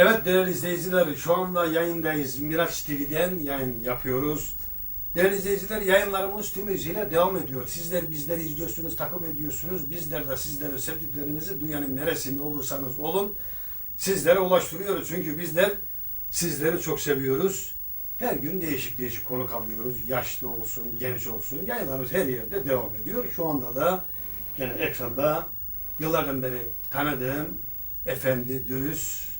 Evet değerli izleyiciler şu anda yayındayız. Miraç TV'den yayın yapıyoruz. Değerli izleyiciler yayınlarımız tüm hızıyla devam ediyor. Sizler bizleri izliyorsunuz, takip ediyorsunuz. Bizler de sizleri sevdiklerinizi dünyanın neresinde olursanız olun sizlere ulaştırıyoruz. Çünkü bizler sizleri çok seviyoruz. Her gün değişik değişik konu alıyoruz. Yaşlı olsun, genç olsun. Yayınlarımız her yerde devam ediyor. Şu anda da gene ekranda yıllardan beri tanıdığım efendi, dürüst,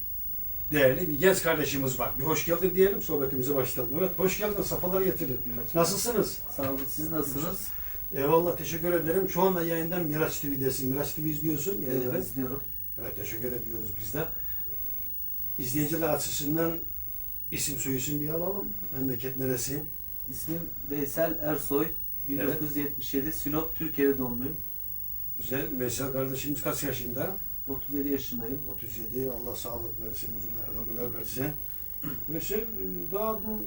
değerli bir genç kardeşimiz var. Bir hoş geldin diyelim, sohbetimize başlayalım. Evet, hoş geldin, safaları getirdin. Nasılsınız? Sağ olun. Siz nasılsınız? Eyvallah, teşekkür ederim. Şu anda yayından Miraç TV'desin. Miraç TV izliyorsun. Evet, yayınları. izliyorum. Evet, teşekkür ediyoruz biz de. İzleyiciler açısından isim soyisim bir alalım. Memleket neresi? İsmim Veysel Ersoy. 1977 Sinop Türkiye'de doğumluyum. Güzel. Veysel kardeşimiz kaç yaşında? 37 yaşındayım. 37. Allah sağlık versin, uzun ömürler versin. Veysel e, daha dün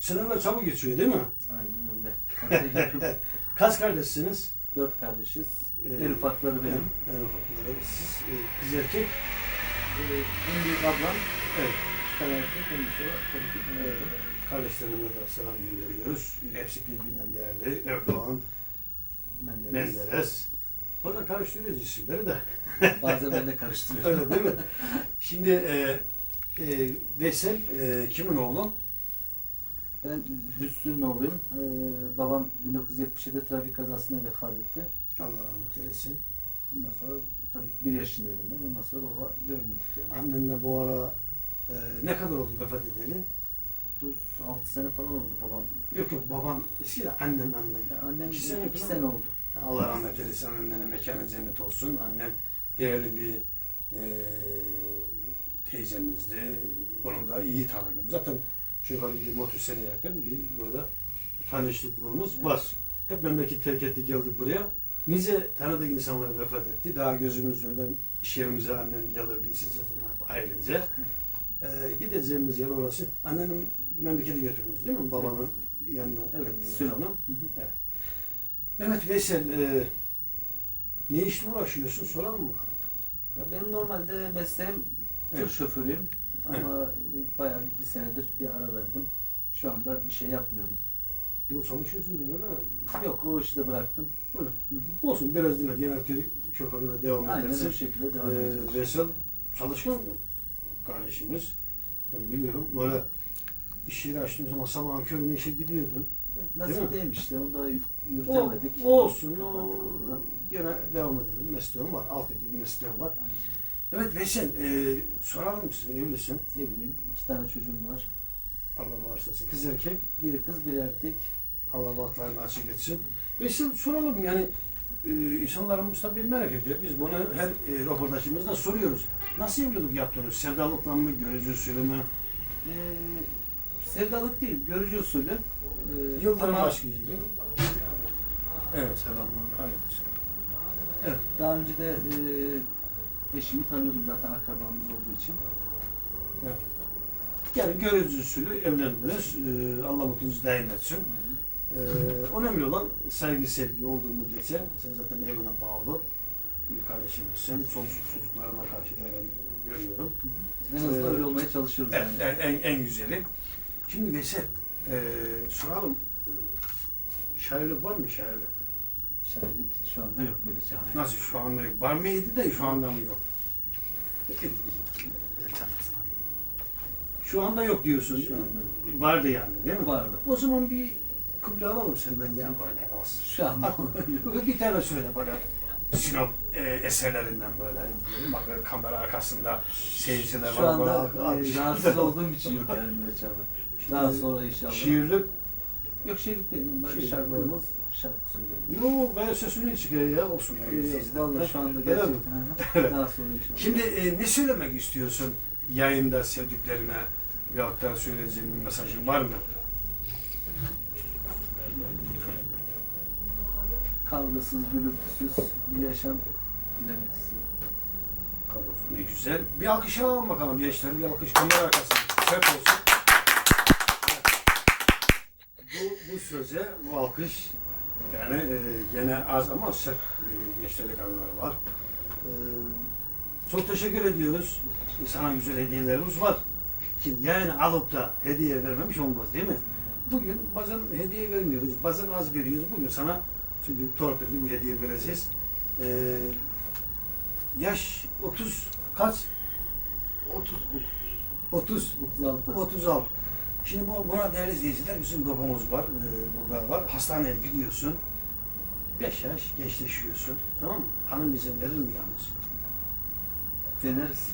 seneler çabuk geçiyor değil mi? Aynen öyle. Kaç kardeşsiniz? Dört kardeşiz. Ee, en ufakları benim. En ufakları. Siz e, kız erkek. Ee, en büyük ablam. Evet. İki tane erkek. Ondan sonra tabii ki ben e, oğlum. kardeşlerime de selam gönderiyoruz. Hepsi birbirinden değerli. Erdoğan, Menderes. Menderes. Bana karıştırıyoruz isimleri de. Bazen ben de karıştırıyorum. Öyle değil mi? Şimdi e, e, Veysel e, kimin oğlu? Ben Hüsnü'nün oğluyum. Ee, babam 1977'de trafik kazasında vefat etti. Allah rahmet eylesin. Ondan sonra tabii ki bir yaşındaydım ben. Ondan sonra baba görmedik yani. Annenle bu ara e, ne kadar oldu vefat edeli? 36 sene falan oldu babam. Yok yok baban eski de annen annen. Ya annem İki iki sene sene, falan. oldu. Allah rahmet eylesin annene mekanı cennet olsun. Annem değerli bir e, teyzemizdi. Onu da iyi tanıdım. Zaten bir 30 sene yakın bir burada tanışıklığımız var. Hep memleket terk ettik geldik buraya. Nice tanıdık insanlar vefat etti. Daha gözümüz önünden iş yerimize annem gelirdi. Siz zaten ailece. E, gideceğimiz yer orası. Annenin memlekete götürdünüz değil mi? Babanın yanına. Evet, Ee, Sinop. Evet Veysel, e, ne işle uğraşıyorsun soralım mı? Ya benim normalde mesleğim tır Evet. şoförüyüm. Ama bayağı bir senedir bir ara verdim. Şu anda bir şey yapmıyorum. Yok çalışıyorsun diyor da. Yok o işi de bıraktım. Öyle. Hı hı. Olsun biraz dinle genel tür şoförüne devam Aynen edersin. o şekilde devam Ee, edeceğiz. Veysel çalışkan kardeşimiz. Ben biliyorum böyle iş yeri açtığım zaman sabahın köründe işe gidiyordun. Nasip değilmiş işte onu da yür- O, yürütemedik. o olsun. O, gene devam edelim. Mesleğim var. Alt bir mesleğim var. Evet Veysel, e, soralım size evlisin. Ne bileyim iki tane çocuğum var. Allah bağışlasın. Kız erkek. Biri kız biri erkek. Allah bahtlarını açık etsin. Ve şimdi soralım yani e, insanlarımız tabii merak ediyor. Biz bunu her e, röportajımızda soruyoruz. Nasıl evlilik yaptınız? Sevdalıkla mı, görücü usulü mü? Sevdalık değil, görücü usulü. Ee, Yıldırım ama aşkı gibi. Evet, selamun aleyküm. Daha önce de e, eşimi tanıyordum zaten akrabamız olduğu için. Evet. Yani görücü usulü evlendiniz. E, Allah mutluluğunuzu daim etsin. E, önemli olan saygı, sevgi olduğu müddetçe sen zaten evine bağlı bir kardeşimizsin. Sonsuz çocuklarına karşı ben görüyorum. En azından Ee, öyle olmaya çalışıyoruz Evet, yani. en, en, en güzeli. Şimdi Veysel, e, soralım. Şairlik var mı şairlik? Şairlik şu anda yok böyle abi. Nasıl şu anda yok? Var mıydı da şu anda mı yok? Şu anda yok diyorsun. Şu anda. Vardı yani değil mi? Vardı. O zaman bir kuble alalım senden ya böyle olsun. Şu anda bir tane söyle bana. Sinop e, eserlerinden böyle. Bak kamera arkasında seyirciler Şu var. anda Bana- e, rahatsız olduğum için yok yani abi. Daha sonra inşallah. Şiirlik Yok şiirlik değil. Ben Şiirlik şarkı olmaz. Şarkı söylüyorum. Yok ben sesini çıkıyor ya olsun. ya. Yok, Vallahi şu anda gerçekten. Evet. Daha sonra inşallah. Şimdi e, ne söylemek istiyorsun yayında sevdiklerine veyahut da söyleyeceğin bir mesajın var mı? kavgasız, gürültüsüz bir yaşam dilemek istiyorum. Ne güzel. Bir alkış alalım bakalım gençler. Bir alkış kamera arkasında. Sert olsun. Evet. Bu, söze, bu alkış yani e, gene az ama sert e, gençlerlik anılar var. E, Çok teşekkür ediyoruz. Sana güzel hediyelerimiz var. Şimdi yani alıp da hediye vermemiş olmaz değil mi? Bugün bazen hediye vermiyoruz, bazen az veriyoruz. Bugün sana çünkü torpilli bir hediye vereceğiz. Ee, yaş 30 kaç? 30 30 36. 36. Şimdi bu, buna değerli izleyiciler bizim logomuz var. Ee, burada var. Hastaneye gidiyorsun. 5 yaş gençleşiyorsun. Tamam mı? Hanım izin verir mi yalnız? Deneriz.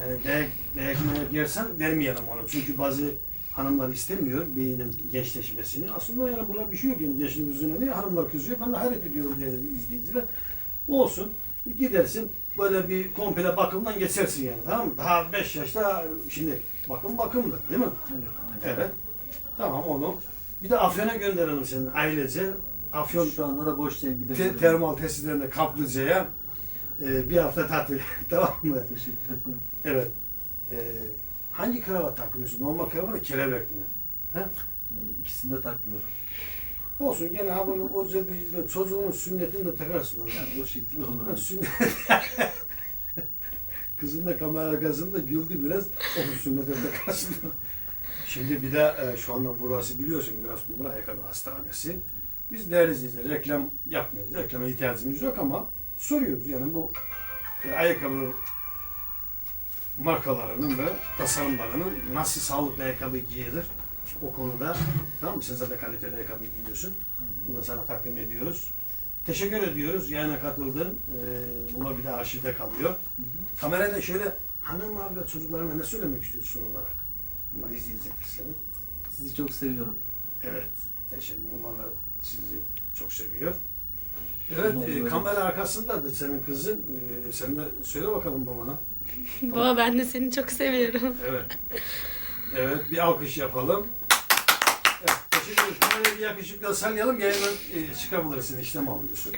Yani dayak, dayak yersen vermeyelim onu. Çünkü bazı hanımlar istemiyor beynin gençleşmesini. Aslında yani buna bir şey yok yani gençliğin yüzüne niye hanımlar kızıyor? Ben de hayret ediyorum diye izleyiciler. Olsun. Gidersin böyle bir komple bakımdan geçersin yani tamam mı? Daha 5 yaşta şimdi bakım bakımdır değil mi? Evet. Evet. Tamam onu. Bir de Afyon'a gönderelim seni ailece. Afyon Şu anda da boş değil te- gidebilirim. termal tesislerinde Kaplıca'ya e, bir hafta tatil. tamam mı? Teşekkür ederim. Evet. Ee, hangi kravat takıyorsun? Normal kravat mı, kelebek mi? İkisini de takmıyorum. Olsun gene ha bunu o zebi- çocuğunun sünnetini de takarsın. ona. Yani o şekilde Ha, sünnet. Kızın da kamera arkasında güldü biraz. O sünnete takarsın. Şimdi bir de e, şu anda burası biliyorsun biraz Kumru Ayakkabı Hastanesi. Biz değerli izleyiciler reklam yapmıyoruz. Reklama ihtiyacımız yok ama soruyoruz. Yani bu e, ayakkabı markalarının ve tasarımlarının nasıl sağlıklı ayakkabı giyilir o konuda tamam mı? Sen zaten kaliteli ayakkabı giyiyorsun. Bunu da sana takdim ediyoruz. Teşekkür ediyoruz yayına katıldın. Ee, bunlar bir de arşivde kalıyor. Hı hı. Kamerada şöyle hanım abi ve çocuklarına ne söylemek istiyorsun son olarak? Bunlar izleyecektir seni. Sizi çok seviyorum. Evet. Teşekkür Onlar da sizi çok seviyor. Evet, Umarım e, öyle. kamera arkasındadır senin kızın. E, sen de söyle bakalım babana. Baba ben de seni çok seviyorum. Evet. Evet, bir alkış yapalım. Ederim. Kamerayı bir yakışıkla sallayalım. Yayından e, çıkabilirsin, işlem alıyorsun.